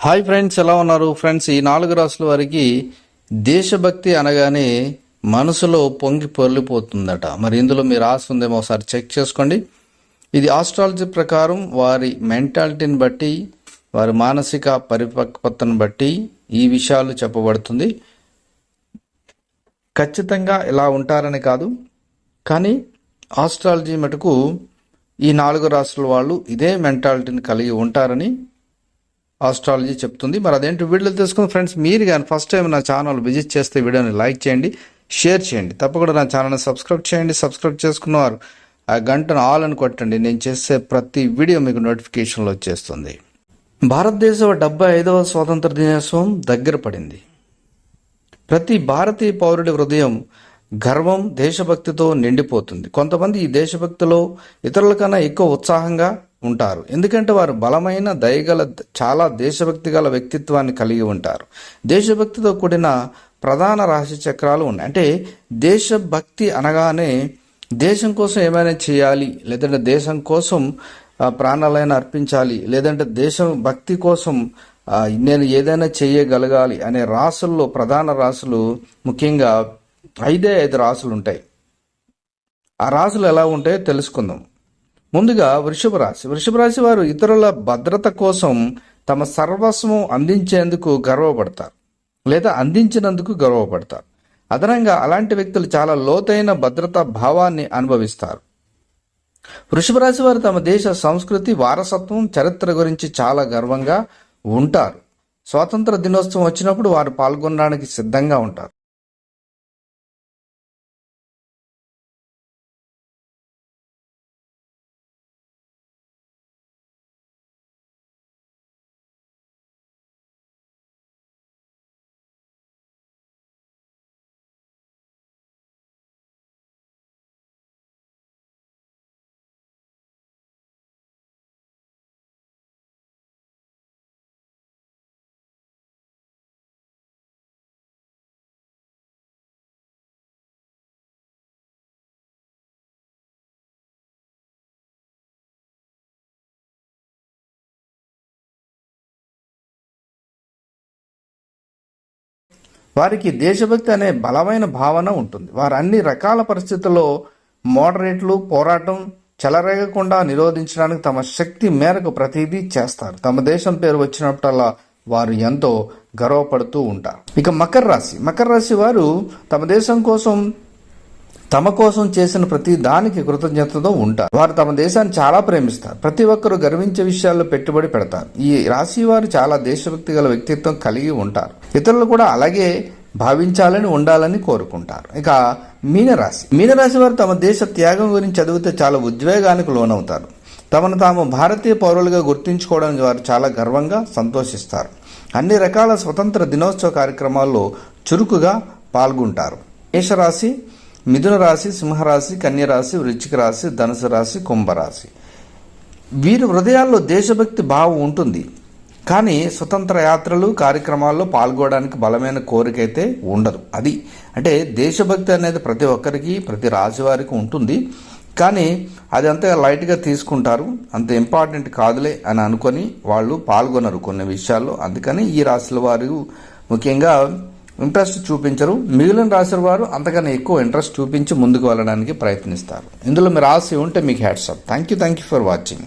Hi friends ఎలా ఉన్నారు? Friends ఈ నాలుగు రాసుల వారికి దేశభక్తి అనగానే మనసులో పొంగి పొర్లిపోతుందట. మరి ఇందులో మీ రాసి ఉందేమో ఒకసారి చెక్ చేసుకోండి. ఇది ఆస్ట్రాలజీ ప్రకారం వారి మెంటాలిటీని బట్టి వారి మానసిక పరిపక్వతను బట్టి ఈ విషయాలు చెప్పబడుతుంది. ఖచ్చితంగా ఇలా ఉంటారని కాదు. కానీ ఆస్ట్రాలజీ మటుకు ఈ నాలుగు రాష్ట్రాల వాళ్ళు ఇదే మెంటాలిటీని కలిగి ఉంటారని ఆస్ట్రాలజీ చెప్తుంది. మరి అదేంటి వీడియోలు తెలుసుకుని ఫ్రెండ్స్. మీరు కానీ ఫస్ట్ టైం నా ఛానల్ విజిట్ చేస్తే వీడియోని లైక్ చేయండి షేర్ చేయండి. తప్పకుండా నా ఛానల్ని సబ్స్క్రైబ్ చేయండి. సబ్స్క్రైబ్ చేసుకున్నవారు ఆ గంటను ఆల్ అని కొట్టండి. నేను చేసే ప్రతి వీడియో మీకు నోటిఫికేషన్లో వచ్చేస్తుంది. భారతదేశం డెబ్బై ఐదవ స్వాతంత్ర దినోత్సవం దగ్గర పడింది. ప్రతి భారతీయ పౌరుడి హృదయం గర్వం దేశభక్తితో నిండిపోతుంది. కొంతమంది ఈ దేశభక్తిలో ఇతరుల కన్నా ఎక్కువ ఉత్సాహంగా ఉంటారు. ఎందుకంటే వారు బలమైన దయగల చాలా దేశభక్తి గల వ్యక్తిత్వాన్ని కలిగి ఉంటారు. దేశభక్తితో కూడిన ప్రధాన రాశి చక్రాలు ఉన్నాయి. అంటే దేశభక్తి అనగానే దేశం కోసం ఏమైనా చేయాలి లేదంటే దేశం కోసం ప్రాణాలైనా అర్పించాలి లేదంటే దేశం భక్తి కోసం నేను ఏదైనా చేయగలగాలి అనే రాసుల్లో ప్రధాన రాసులు ముఖ్యంగా ఐదే ఐదు రాసులు ఉంటాయి. ఆ రాసులు ఎలా ఉంటాయో తెలుసుకుందాం. ముందుగా వృషభ రాశి. వృషభ రాశి వారు ఇతరుల భద్రత కోసం తమ సర్వస్వం అందించేందుకు గర్వపడతారు. లేదా అందించినందుకు గర్వపడతారు. అదనంగా అలాంటి వ్యక్తులు చాలా లోతైన భద్రతా భావాన్ని అనుభవిస్తారు. వృషభ రాశి వారు తమ దేశ సంస్కృతి వారసత్వం చరిత్ర గురించి చాలా గర్వంగా ఉంటారు. స్వాతంత్ర దినోత్సవం వచ్చినప్పుడు వారు పాల్గొనడానికి సిద్ధంగా ఉంటారు. వారికి దేశభక్తి అనే బలమైన భావన ఉంటుంది. వారు అన్ని రకాల పరిస్థితుల్లో మోడరేట్లు పోరాటం చెలరేగకుండా నిరోధించడానికి తమ శక్తి మేరకు ప్రతిదీ చేస్తారు. తమ దేశం పేరు వచ్చినప్పుడల్లా వారు ఎంతో గర్వపడుతూ ఉంటారు. ఇక మకర రాశి. మకర రాశి వారు తమ దేశం కోసం తమ కోసం చేసిన ప్రతి దానికి కృతజ్ఞతతో ఉంటారు. వారు తమ దేశాన్ని చాలా ప్రేమిస్తారు. ప్రతి ఒక్కరూ గర్వించే విషయాల్లో పెట్టుబడి పెడతారు. ఈ రాశి వారు చాలా దేశభక్తి గల వ్యక్తిత్వం కలిగి ఉంటారు. ఇతరులు కూడా అలాగే భావించాలని ఉండాలని కోరుకుంటారు. ఇక మీనరాశి. మీనరాశి వారు తమ దేశ త్యాగం గురించి చదివితే చాలా ఉద్వేగానికి లోనవుతారు. తమను తాము భారతీయ పౌరులుగా గుర్తించుకోవడానికి వారు చాలా గర్వంగా సంతోషిస్తారు. అన్ని రకాల స్వతంత్ర దినోత్సవ కార్యక్రమాల్లో చురుకుగా పాల్గొంటారు. మేషరాశి మిథున రాశి సింహరాశి కన్యరాశి వృచ్చిక రాశి ధనుసు రాశి కుంభరాశి వీరి హృదయాల్లో దేశభక్తి భావం ఉంటుంది. కానీ స్వతంత్ర యాత్రలు కార్యక్రమాల్లో పాల్గొనడానికి బలమైన కోరిక అయితే ఉండదు. అది అంటే దేశభక్తి అనేది ప్రతి ఒక్కరికి ప్రతి రాశి వారికి ఉంటుంది. కానీ అది అంత లైట్గా తీసుకుంటారు. అంత ఇంపార్టెంట్ కాదులే అని అనుకొని వాళ్ళు పాల్గొనరు కొన్ని విషయాల్లో. అందుకని ఈ రాశుల వారు ముఖ్యంగా ఇంట్రెస్ట్ చూపించరు. మిగిలిన రాసిన వారు అంతకన్నా ఎక్కువ ఇంట్రెస్ట్ చూపించి ముందుకు వెళ్ళడానికి ప్రయత్నిస్తారు. ఇందులో మీరు రాశి ఉంటే మీకు hats off thank you thank you for watching